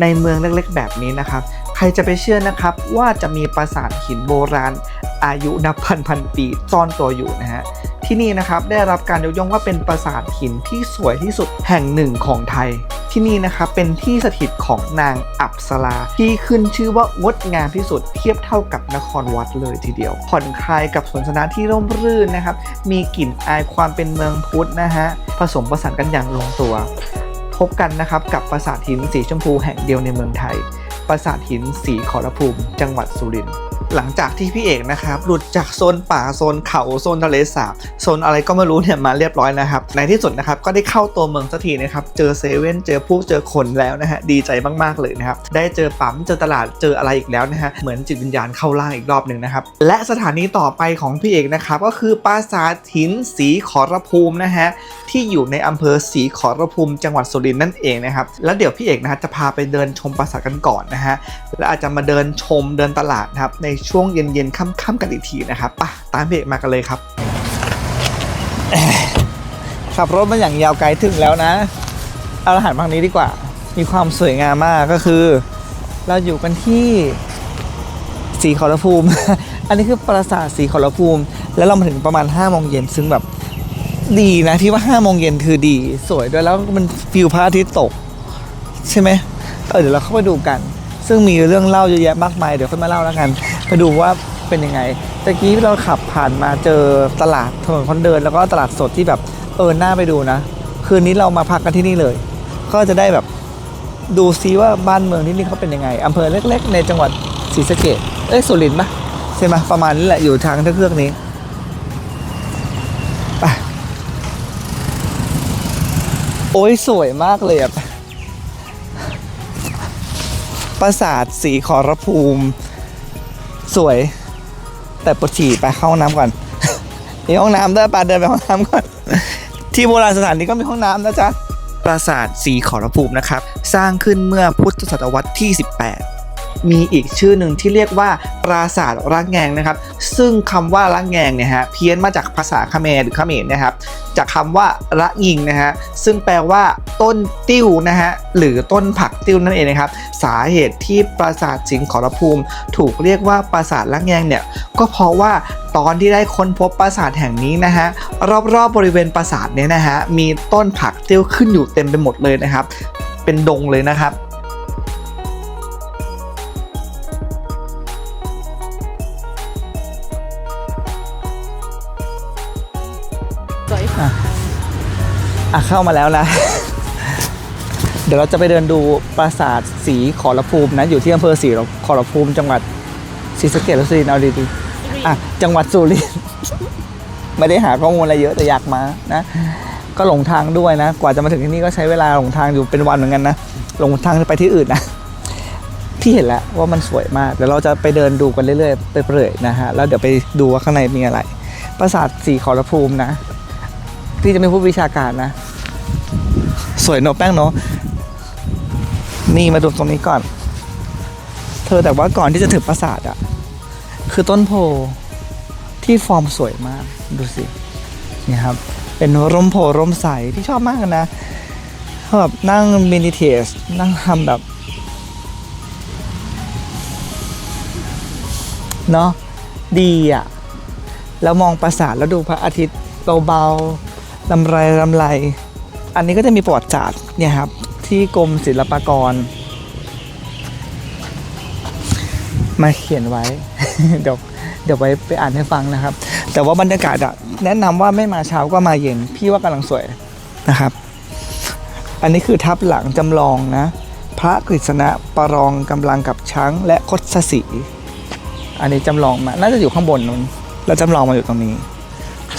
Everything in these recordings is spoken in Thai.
ในเมืองเล็กๆ แบบนี้นะครับ ใครจะไปเชื่อนะครับว่าจะมีปราสาทหินโบราณ อายุนับพันพันๆปีซ่อนตัวอยู่นะฮะที่นี่นะครับได้รับการยกย่องว่าเป็นปราสาทหินที่สวยที่สุดแห่งหนึ่งของไทย ที่นี่นะครับเป็นที่สถิตของนางอัปสราที่ขึ้นชื่อว่างดงามที่สุดเทียบเท่ากับนครวัดเลยทีเดียว ผ่อนคลายกับสวนสนามที่ร่มรื่นนะครับ มีกลิ่นอายความเป็นเมืองพุทธนะฮะผสมผสานกันอย่างลงตัว พบกันนะครับกับปราสาทหินสีชมพูแห่งเดียวในเมืองไทย ปราสาทหินสีขอรภูมิ จังหวัดสุรินทร์ หลังจากที่พี่เอกนะครับหลุดจากโซนป่าโซนเขาโซนทะเลสาบโซนอะไรก็ไม่รู้เนี่ยมาเรียบร้อยนะครับในที่สุดนะครับก็ได้เข้าตัวเมืองสักทีนะครับเจอเซเว่นเจอผู้เจอคนแล้วนะฮะดีใจมากๆเลยนะครับได้เจอปั๊มเจอตลาดเจออะไรอีกแล้วนะฮะเหมือนจิตวิญญาณเข้าร่างอีกรอบหนึ่งนะครับและสถานีต่อไปของพี่เอกนะครับก็คือปราสาทหินสีขอรภูมินะฮะที่อยู่ในอำเภอศรีขอรภูมิจังหวัดสุรินทร์นั่นเองนะครับแล้วเดี๋ยวพี่เอกนะฮะจะพาไปเดินชมปราสาทกันก่อนนะฮะแล้วอาจจะมาเดินชมเดินตลาดนะครับในช่วงเย็นๆค่ำๆกันอีกทีนะครับไปตามพี่เอกมากันเลยครับ ขับรถมาอย่างยาวไกลถึงแล้วนะ เอาอาหารบางนี้ดีกว่า มีความสวยงามมากก็คือ เราอยู่กันที่สีขอรภูมิ อันนี้คือปราสาทสีขอรภูมิ แล้วเรามาถึงประมาณ5้าโมงเย็นซึ่งแบบดีนะที่ว่า5้าโมงเย็นคือดี สวยด้วยแล้วมันฟิวพระอาทิตย์ตก ใช่ไหมเออเดี๋ยวเราเข้าไปดูกัน ซึ่งมีเรื่องเล่าเยอะแยะมากมายเดี๋ยวค่อยมาเล่าแล้วกัน ไปดูว่าเป็นยังไงตะกี้เราขับผ่านมาเจอตลาดถนนคนเดิน แล้วก็ตลาดสดที่แบบเออหน่าไปดูนะ คืนนี้เรามาพักกันที่นี่เลย ก็จะได้แบบดูซิว่าบ้านเมืองที่นี่เขาเป็นยังไงอำเภอเล็ก ๆ ในจังหวัดศรีสะเกดเอ้ยสุรินทร์ปะใช่ไหมประมาณนี้แหละอยู่ทางเครื่องนี้ไปโอ้ยสวยมากเลยอะปราสาทสีขอรภูมิ สวย แต่ปวดฉี่ไปเข้าห้องน้ำก่อน มีห้องน้ำด้วยปาเดินไปห้องน้ำก่อน ที่โบราณสถานนี้ก็มีห้องน้ำนะจ๊ะปราสาทสีขอรภูมินะครับ สร้างขึ้นเมื่อพุทธศตวรรษที่ 18 มีอีกชื่อหนึ่งที่เรียกว่าปราสาทระแงงนะครับ ซึ่งคำว่าระแงงเนี่ยฮะเพี้ยนมาจากภาษาเขมรหรือเขมรนะครับ จากคำว่าระยิงนะฮะซึ่งแปลว่าต้นติ้วนะฮะหรือต้นผักติ้วนั่นเองนะครับ สาเหตุที่ปราสาทสิงขอรภูมิ ถูกเรียกว่าปราสาทละแงงเนี่ยก็เพราะว่าตอนที่ได้ค้นพบปราสาทแห่งนี้นะฮะรอบๆบริเวณปราสาทเนี่ยนะฮะมีต้นผักติ้วขึ้นอยู่เต็มไปหมดเลยนะครับ เป็นดงเลยนะครับ เข้ามาแล้วนะ เดี๋ยวเราจะไปเดินดูปราสาทสีขอรภูมินะอยู่ที่อำเภอสีขอรภูมิ จังหวัดศรีสะเกษหรือสุรินทร์เอาดีๆอะจังหวัดสุรินทร์ไม่ได้หาข้อมูลอะไรเยอะแต่อยากมานะ ก็หลงทางด้วยนะ กว่าจะมาถึงที่นี่ก็ใช้เวลาหลงทางอยู่เป็นวันเหมือนกันนะหลงทางไปที่อื่นนะพี่เห็นแล้วว่ามันสวยมากเดี๋ยวเราจะไปเดินดูกันเรื่อยๆไปเรื่อยๆนะฮะแล้วเดี๋ยวไปดูว่าข้างในมีอะไร ปราสาทสีขอรภูมินะพี่จะไม่พูดวิชาการนะ สวยเนอะแป้งเนอะนี่มาดูตรงนี้ก่อน เธอแต่ว่าก่อนที่จะถึงปราสาทอะคือต้นโพที่ฟอร์มสวยมากดูสินี่ครับ เป็นร่มโพร่มใสที่ชอบมากนะแบบนั่งมินิเทสนั่งทำแบบเนาะดีอะแล้วมองปราสาทแล้วดูพระอาทิตย์เบาๆลำไรลำไร อันนี้ก็จะมีประวัติศาสตร์เนี่ยครับที่กรมศิลปากร มาเขียนไว้ เดี๋ยวเดี๋ยวไว้ไปอ่านให้ฟังนะครับ แต่ว่าบรรยากาศอะแนะนำว่าไม่มาเช้าก็มาเย็น พี่ว่ากำลังสวยนะครับ อันนี้คือทับหลังจำลองนะ พระกฤษณะประรองกำลังกับช้างและคดสีอันนี้จำลองมา น่าจะอยู่ข้างบนนู้นแล้วจำลองมาอยู่ตรงนี้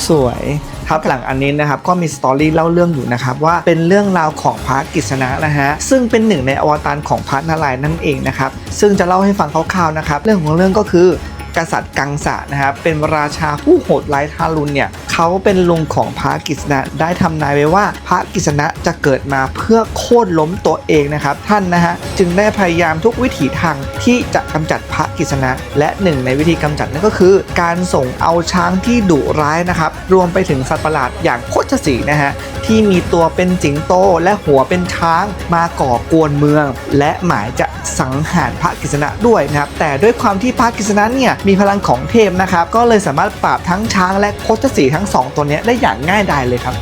สวย ครับหลังอันนี้นะครับก็มีสตอรี่เล่าเรื่องอยู่นะครับว่าเป็นเรื่องราวของพระกฤษณะนะฮะซึ่งเป็นหนึ่งในอวตารของพระนารายณ์นั่นเองนะครับซึ่งจะเล่าให้ฟังคร่าวๆนะครับเรื่องของเรื่องก็คือกษัตริย์กังสะนะครับเป็นราชาผู้โหดร้ายทารุณเนี่ยเขาเป็นลุงของพระกฤษณะได้ทำนายไว้ว่าพระกฤษณะจะเกิดมาเพื่อโค่นล้มตัวเองนะครับ ท่านนะฮะจึงได้พยายามทุกวิถีทางที่จะ กำจัดพระกฤษณะ และหนึ่งในวิธีกำจัดนั่นก็คือ การส่งเอาช้างที่ดุร้ายนะครับ รวมไปถึงสัตว์ประหลาดอย่างโคชสีนะฮะที่มีตัวเป็นสิงโตและหัวเป็นช้างมาก่อกวนเมือง และหมายจะสังหารพระกฤษณะด้วยนะครับแต่ด้วยความที่พระกฤษณะเนี่ยมีพลังของเทพนะครับก็เลยสามารถปราบทั้งช้างและโคชสีทั้งสองตัวนี้ได้อย่างง่ายดายเลยครับ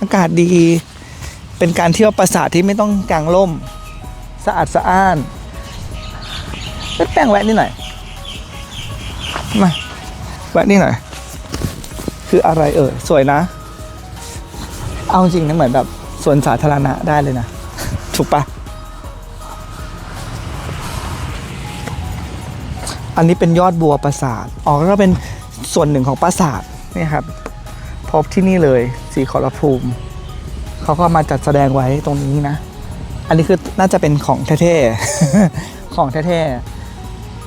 อากาศดีเป็นการเที่ยวปราสาทที่ไม่ต้องกางร่ม สะอาดสะอ้าน แป้งแวะนี่หน่อยมาแวะนี่หน่อย คืออะไรเออสวยนะ เอาจริงนะเหมือนแบบสวนสาธารณะได้เลยนะ ถูกปะอันนี้เป็นยอดบัวปราสาทอ๋อก็เป็นส่วนหนึ่งของปราสาทนี่ครับ พบที่นี่เลยสีขอรภูมิ เขาก็มาจัดแสดงไว้ตรงนี้นะ อันนี้คือน่าจะเป็นของแท้ๆของแท้ๆ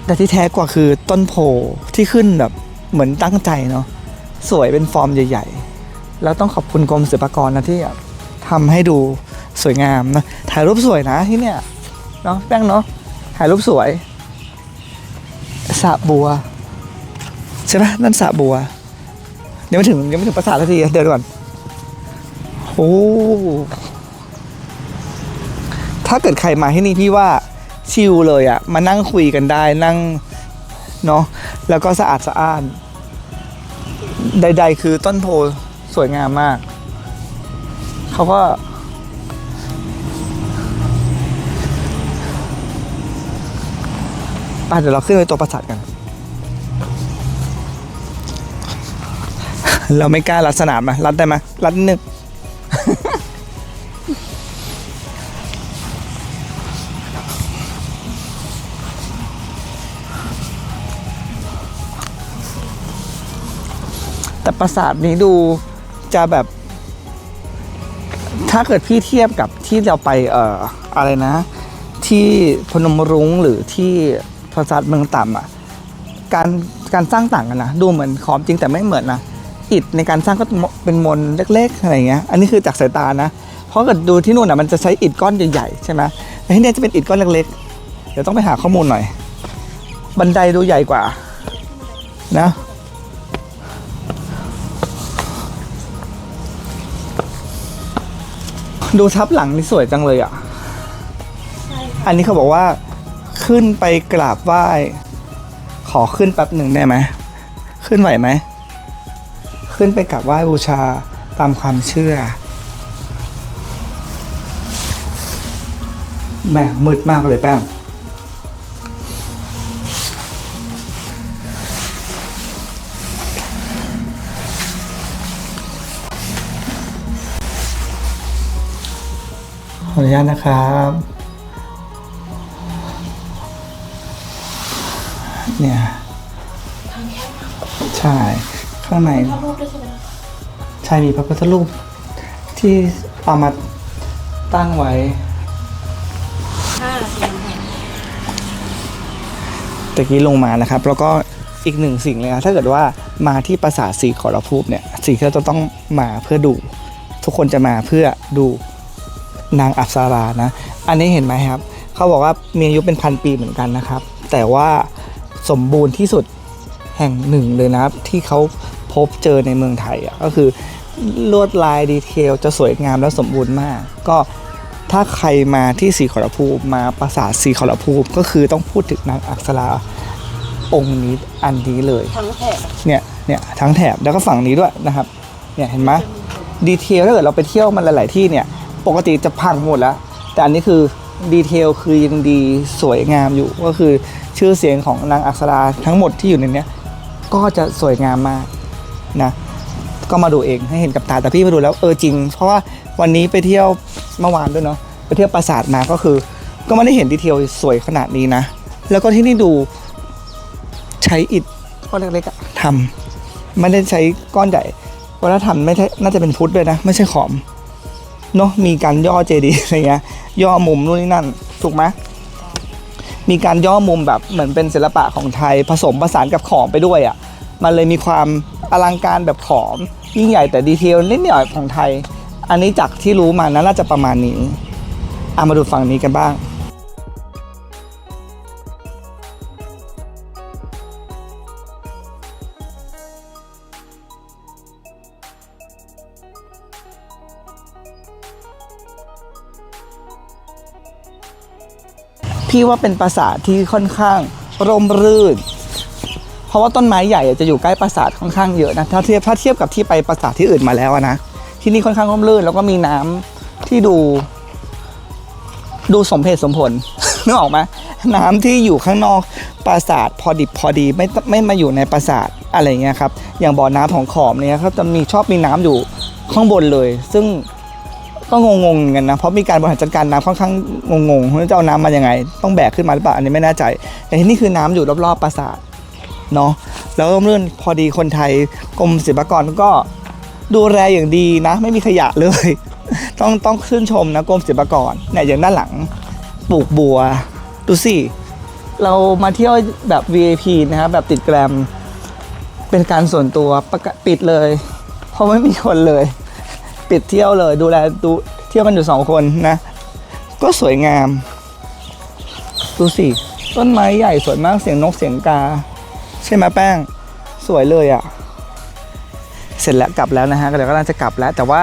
แต่ที่แท้กว่าคือต้นโพที่ขึ้นแบบเหมือนตั้งใจเนาะสวยเป็นฟอร์มใหญ่ ๆ แล้วต้องขอบคุณกรมศิลปากรนะที่ทำให้ดูสวยงามนะถ่ายรูปสวยนะที่เนี่ยเนาะแป้งเนาะถ่ายรูปสวยสระบัว ใช่ไหมนั่นสระบัวยังไม่ถึงยังไม่ถึงปราสาทสักทีเดินก่อนโอ้ถ้าเกิดใครมาที่นี่พี่ว่า ชิลเลยอะมานั่งคุยกันได้นั่งเนาะแล้วก็สะอาดสะอ้าน ใด ๆ คือต้นโพสวยงามมาก เขาก็ไปเดี๋ยวเราขึ้นไปตัวปราสาทกัน เราไม่กล้ารัดสนามอะรัดได้ไหมรัดนิดนึง แต่ปราสาทนี้ดูจะแบบ ถ้าเกิดพี่เทียบกับที่เราไปเอ่ออะไรนะ ที่พนมรุ้งหรือที่ปราสาทเมืองต่ำอะการการสร้างต่างกันนะดูเหมือนของจริงแต่ไม่เหมือนนะอิฐในการสร้างก็เป็นมนเล็กๆอะไรเงี้ยอันนี้คือจากสายตานะ เพราะเกิดดูที่นู่นอะมันจะใช้อิฐก้อนใหญ่ๆใช่ไหมแต่ที่นี่จะเป็นอิฐก้อนเล็กๆเดี๋ยวต้องไปหาข้อมูลหน่อย บันไดดูใหญ่กว่า นะ ดูทับหลังนี่สวยจังเลยอะ อันนี้เขาบอกว่าขึ้นไปกราบไหว้ ขอขึ้นแป๊บหนึ่งได้ไหม ขึ้นไหวไหม ขึ้นไปกราบไหว้บูชาตามความเชื่อแหมมืดมากเลยแป้ง ออนุญาตนะครับเนี่ยใช่ข้างในรูปด้วยใช่ไหมใช่มีพระพุทธรูปที่เอามาตั้งไว้ตะกี้ลงมานะครับ แล้วก็อีกหนึ่งสิ่งเลยนะถ้าเกิดว่ามาที่ปราสาทสีขอรภูมิเนี่ยสิ่งที่เราจะต้องมาเพื่อดู ทุกคนจะมาเพื่อดู นางอัปสารานะ อันนี้เห็นไหมครับ เขาบอกว่ามีอายุเป็นพันปีเหมือนกันนะครับ แต่ว่าสมบูรณ์ที่สุดแห่งหนึ่งเลยนะครับที่เขาพบเจอในเมืองไทยอะก็คือลวดลายดีเทลจะสวยงามและสมบูรณ์มาก ก็ถ้าใครมาที่สีขอรภูมิมาปราสาทสีขอรภูมิก็คือต้องพูดถึงนางอักษราองค์นี้อันนี้เลยทั้งแถบเนี่ยเนี่ยทั้งแถบแล้วก็ฝั่งนี้ด้วยนะครับเนี่ยเห็นไหมดีเทลถ้าเกิดเราไปเที่ยวมันหลาย ๆ ที่เนี่ย ปกติจะพังหมดแล้ว แต่อันนี้คือดีเทลคือยังดีสวยงามอยู่ ก็คือชื่อเสียงของนางอักษราทั้งหมดที่อยู่ในนี้ก็จะสวยงามมากนะก็มาดูเองให้เห็นกับตาแต่พี่มาดูแล้วเออจริง เพราะว่าวันนี้ไปเที่ยวเมื่อวานด้วยเนาะไปเที่ยวปราสาทมาก็คือ ก็ไม่ได้เห็นดีเทลสวยขนาดนี้นะ แล้วก็ที่นี่ดูใช้อิฐก้อนเล็กๆทำไม่ได้ใช้ก้อนใหญ่วัฒนธรรมไม่ใช่น่าจะเป็นพุทธด้วยนะ ไม่ใช่ขอม เนาะมีการย่อเจดีย์อะไรเงี้ยย่อมุมนู่นนี่นั่นถูกไหมมีการย่อมุมแบบเหมือนเป็นศิลปะของไทยผสมผสานกับขอมไปด้วยอะ่ะมันเลยมีความอลังการแบบขอม ยิ่งใหญ่แต่ดีเทลนิดหน่อยของไทย อันนี้จากที่รู้มานะน่าจะประมาณนี้เอามาดูฝั่งนี้กันบ้าง พี่ว่าเป็นปราสาทที่ค่อนข้างร่มรื่น เพราะว่าต้นไม้ใหญ่จะอยู่ใกล้ปราสาทค่อนข้างเยอะนะถ้าเทียบถ้าเทียบกับที่ไปปราสาทที่อื่นมาแล้วนะที่นี่ค่อนข้างร่มรื่น แล้วก็มีน้ำที่ดู ดูสมเหตุสมผลนึกออกไหมน้ำที่อยู่ข้างนอกปราสาทพอดิบพอดีไม่ไม่มาอยู่ในปราสาทอะไรเงี้ยครับอย่างบ่อน้ำของขอมเนี่ยครับจะมีชอบมีน้ำอยู่ข้างบนเลย ซึ่ง ก็งงๆเหมือนกันนะเพราะมีการบริหารจัดการน้ำค่อนข้างงงๆว่าจะเอาน้ำมายังไง ต้องแบกขึ้นมาหรือเปล่าอันนี้ไม่แน่ใจ แต่ที่นี่คือน้ำอยู่รอบๆปราสาทเนาะแล้วเรื่องพอดีคนไทยกรมศิลปากรก็ดูแลอย่างดีนะ ไม่มีขยะเลย ต้องต้องชื่นชมนะกรมศิลปากรเนี่ยอย่างด้านหลังปลูกบัว ดูสิ เรามาเที่ยวแบบ VIP นะครับแบบติดแกรมเป็นการส่วนตัวปิดเลย เพราะไม่มีคนเลย ปิดเที่ยวเลย ดูแลดูเที่ยวกันอยู่สองคนนะ ก็สวยงาม ดูสิ ต้นไม้ใหญ่สวยมากเสียงนกเสียงกา ใช่ไหมแป้งสวยเลยอะ่ะ เสร็จแล้วกลับแล้วนะฮะเดี๋ยวก็น่าจะกลับแล้ว แต่ว่า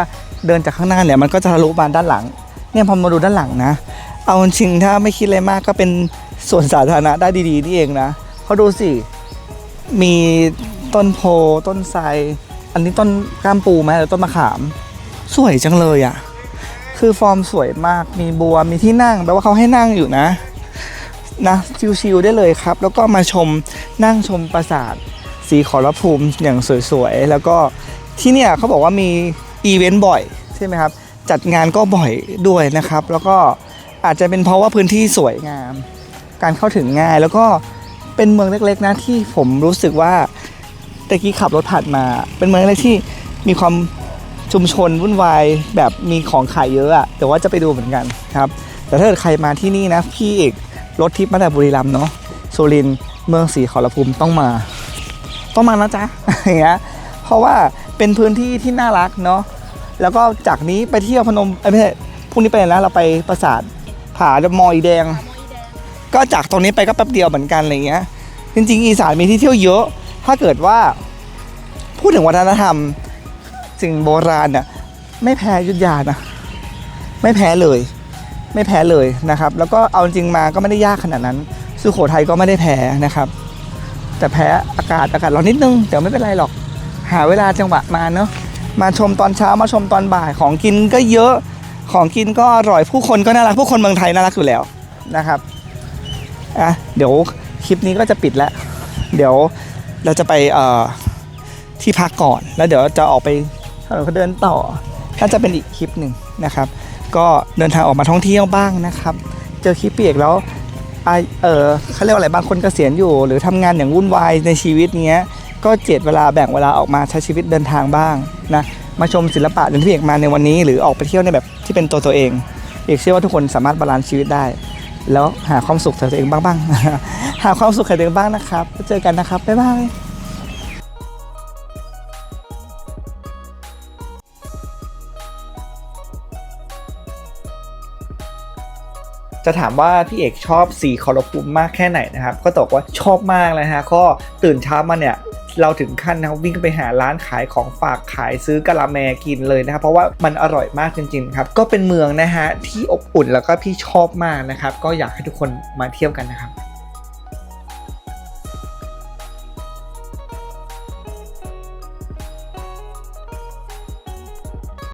เดินจากข้างหน้าเนี่ยมันก็จะทะลุมาด้านหลัง เนี่ยพอมาดูด้านหลังนะ เอาจริงถ้าไม่คิดอะไรมากก็เป็นสวนสาธารณะได้ดีๆนี่เองนะเพราดูสิ มีต้นโพต้นไทรอันนี้ต้นกล้ามปูไหมหรือต้นมะขาม วยจังเลยอะ่ะ คือฟอร์มสวยมาก มีบัว มีที่นั่ง แปลว่าเขาให้นั่งอยู่นะ นะชิวๆได้เลยครับ แล้วก็มาชมนั่งชมปราสาทสีขอรภูมิอย่างสวยๆ แล้วก็ที่เนี่ยเขาบอกว่ามีอีเวนต์บ่อยใช่ไหมครับ จัดงานก็บ่อยด้วยนะครับ แล้วก็อาจจะเป็นเพราะว่าพื้นที่สวยงาม การเข้าถึงง่าย แล้วก็เป็นเมืองเล็กๆนะที่ผมรู้สึกว่าตะกี้ขับรถผ่านมา เป็นเมืองเล็กที่มีความ ชุมชนวุ่นวายแบบมีของขายเยอะอะแต่ว่าจะไปดูเหมือนกันครับแต่ถ้าเกิดใครมาที่นี่นะพี่เอกรถทิพย์มาจากบุรีรัมย์เนาะสุรินเมืองศรีขอรภูมิต้องมา ต้องมานะจ๊ะอย่างเงี้ยเพราะว่าเป็นพื้นที่ที่น่ารักเนาะแล้วก็จากนี้ไปเที่ยวพนมเอ้ยไม่ใช่พรุ่งนี้ไปไหนนะเราไปปราสาทผาดมออีแดง ก็จากตรงนี้ไปก็แป๊บเดียวเหมือนกันอะไรเงี้ยจริงๆ อีสานมีที่เที่ยวเยอะ ถ้าเกิดว่า พูดถึงวัฒนธรรม สิ่งโบราณน่ะไม่แพ้ยุทธยานะ ไม่แพ้เลย ไม่แพ้เลยนะครับ แล้วก็เอาจริงมาก็ไม่ได้ยากขนาดนั้น สุโขทัยก็ไม่ได้แพ้นะครับ แต่แพ้อากาศอากาศร้อนนิดนึงแต่ไม่เป็นไรหรอก หาเวลาจังหวะมาเนาะมาชมตอนเช้ามาชมตอนบ่ายของกินก็เยอะของกินก็อร่อยผู้คนก็น่ารักผู้คนเมืองไทยน่ารักอยู่แล้วนะครับอะเดี๋ยวคลิปนี้ก็จะปิดแล้ว เดี๋ยวเราจะไปที่พักก่อน แล้วเดี๋ยวจะออกไป ถนนก็เดินต่อน่าจะเป็นอีกคลิปหนึ่งนะครับ ก็เดินทางออกมาท่องเที่ยวบ้างนะครับ เจอคลิปเปียกแล้วไอเออเขาเรียกว่าอะไรบางคนเกษียณอยู่ หรือทำงานอย่างวุ่นวายในชีวิตเงี้ยก็เจ็ดเวลาแบ่งเวลาออกมาใช้ชีวิตเดินทางบ้างนะมาชมศิลปะอย่างที่เอกมาในวันนี้ หรือออกไปเที่ยวในแบบที่เป็นตัวตัวเอง เอกเชื่อว่าทุกคนสามารถบาลานซ์ชีวิตได้ แล้วหาความสุขใส่ตัวเองบ้างๆหาความสุขใส่ตัวเองบ้างนะครับเจอกันนะครับบ๊ายบาย จะถามว่าพี่เอกชอบสีคอร์ภูมิมากแค่ไหนนะครับ ก็ตอบว่าชอบมากเลยฮะก็ตื่นเช้ามาเนี่ยเราถึงขั้นนะวิ่งไปหาร้านขายของฝากขายซื้อกะละแมกินเลยนะครับ เพราะว่ามันอร่อยมากจริงๆครับ ก็เป็นเมืองนะฮะที่อบอุ่นแล้วก็พี่ชอบมากนะครับ ก็อยากให้ทุกคนมาเที่ยวกันนะครับ